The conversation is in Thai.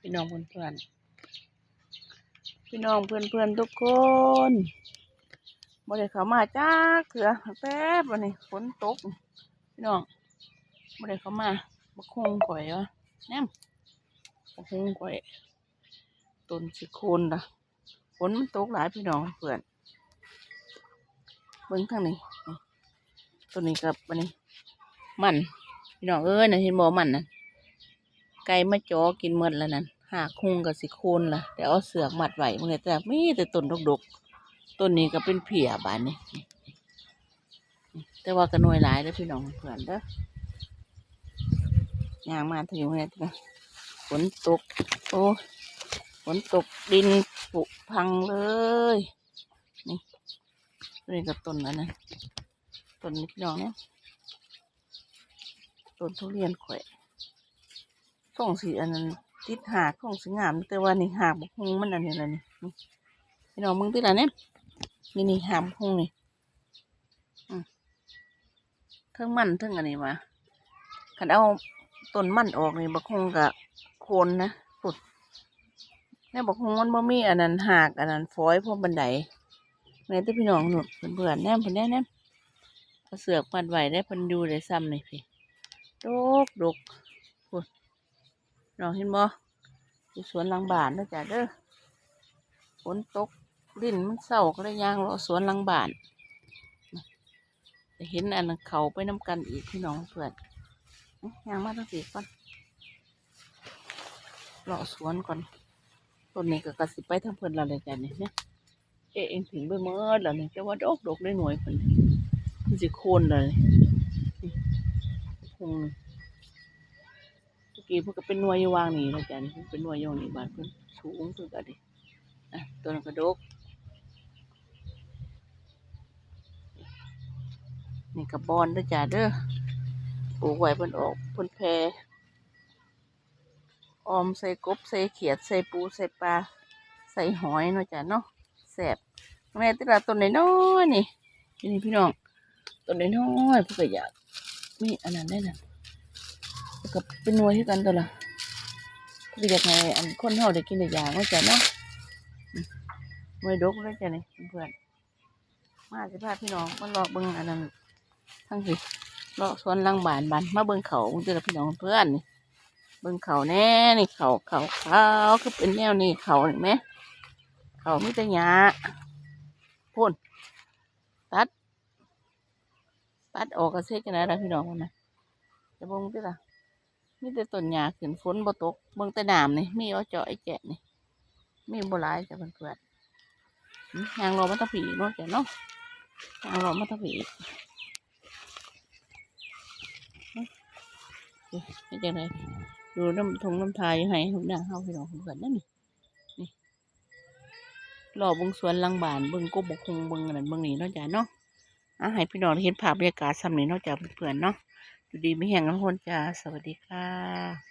พี่น้องเพื่อนเพื่อนพี่น้องเพื่อนเพื่อนทุกคนบ่ได้เข้ามาจ้าเถื่อแป๊บวันนี้ฝนตก พี่น้องบ่ได้เข้ามาบักคงก่อยวะแนมบักคงก่อยต้นสิโคนล่ะฝนมันตกหลายพี่น้องเพื่อนเบิ่งทางนี่ต้นนี้กับอันนี้ มัน พี่น้องเอ้ยนะเห็นบ่มันน่ะ ไก่มาจอกินหมดแล้วนั่นหากคุงกับสิโคนล่ะแต่เอาเสือกมัดไหวมันเลยแต่มีแต่ต้นดกๆต้นนี้ก็เป็นเพียบานนี่แต่ว่าก็หน่วยหลายแล้วพี่น้องเพื่อนเด้อย่างมาถึงเนี่ยนะฝนตก โอ้ฝนตกดินผุพังเลย นี่นี่ก็ต้นแล้วนะต้นนี้พี่น้องเนี่ยต้นทุเรียนแขวะ ส่งสีอันนั้นติดหากส่งสีงาม แต่ว่านี่หากบกฮุงมันอันนี้ละนี่นี่พี่น้องมึงติดอะไรเนี่ยนี่นี่หากบกฮุงนี่เทั้งมันเทั้งอันนี้มาขันเอาต้นมันออกนี่บักฮุงกับโคนนะปุดเนี่ยบักฮุงมันบ่มีอันนั้นหากอันนั้นฟอยพวกบันไดแม่ที่พี่น้องหนุนเพื่อนแนมเพื่อนแนมแนมเอาเสือกปัดไหวได้พิ่นดูได้ซ้ำนี่พี่ดกดก น้องเห็นบ่อยู่สวนหลังบ้านนะจ๊ะเด้อฝนตกลิ้นมันเศร้าก็เลยย่างเลาะสวนหลังบ้านจะเห็นอันเขาไปน้ำกันอีกพี่น้องเพื่อนย่างมาตั้งสี่ก่อนเลาะสวนก่อนต้นนี้ก็กระสิไปทั้งเพื่อนเราเลยจ้ะนี่เนี่ยเอะเองถึงไปเมื่อแล้วนี่แต่ว่าดอกดอกได้หน่วยคนมันสิโคนเลยนี่พง กี้เพิ่นก็เป็นหน่วยอยู่วางนี่นะจ๊ะนี่เพิ่นเป็นหน่วยอยู่นี่บานเพิ่นสูงเพิ่นก็ดิอะตัวนั้นก็ดกนี่ก็บอนเด้อจ้ะเด้อปลูกไว้เพิ่นออกเพิ่นแพรออมใส่กบใส่เขียดใส่ปูใส่ปลาใส่หอยเนาะจ้ะเนาะแซ่บแม่ติละต้นน้อยนี่นี่พี่น้องต้นน้อยเพิ่นก็อยากมีอันนั้นได้นะ แล้วก็เป็นหน่วยที่กันตัวละก็อยากให้อันคนเฮาได้กินได้ย่างว่าจ้ะเนาะมหน่วยดกเลยจ้ะนี่เพื่อนมาสิพาพี่น้องมาเลาะเบิ่งอันนั้นทั้งสิเลาะสวนลังบานบานมาเบิ่งเขาเจอพี่น้องเพื่อนนี่เบิ่งเขาแน่นี่เขาเขาเขาคือเป็นแนวนี้เขาเห็นไหมเขาไมีแต่หญ้าพ่นตัด ตัดออกก็เซ็กันนะพี่น้องมันนะจะบ่งติล่ะ มีแต่ต้นหญ้าขึ้นฝนบ่ตกเบิ่งแต่น้ำนี่มีเอาเจาะไอ้แจะนี่มีบ่หลายจ้ะเพื่อนๆอื้อยางรอมาตะผีเนาะจ้ะเนาะยางรอมาตะผีนี่จังไดดูน้ำทงน้ำทายอยู่ให้ทุกอย่างเฮาพี่น้องเพื่อนนั่นนี่นี่รอบิ่งสวนลังบานบิ่งกบบกคงบิ่งอันนั้นบิ่งนี่เนาะจ้ะเนาะอะให้พี่น้องได้เห็นภาพบรรยากาศซ้ำนี่เนาะจ้ะเพื่อนๆเนาะ อยู่ดีไม่แห้งทุกคนจ้า สวัสดีค่ะ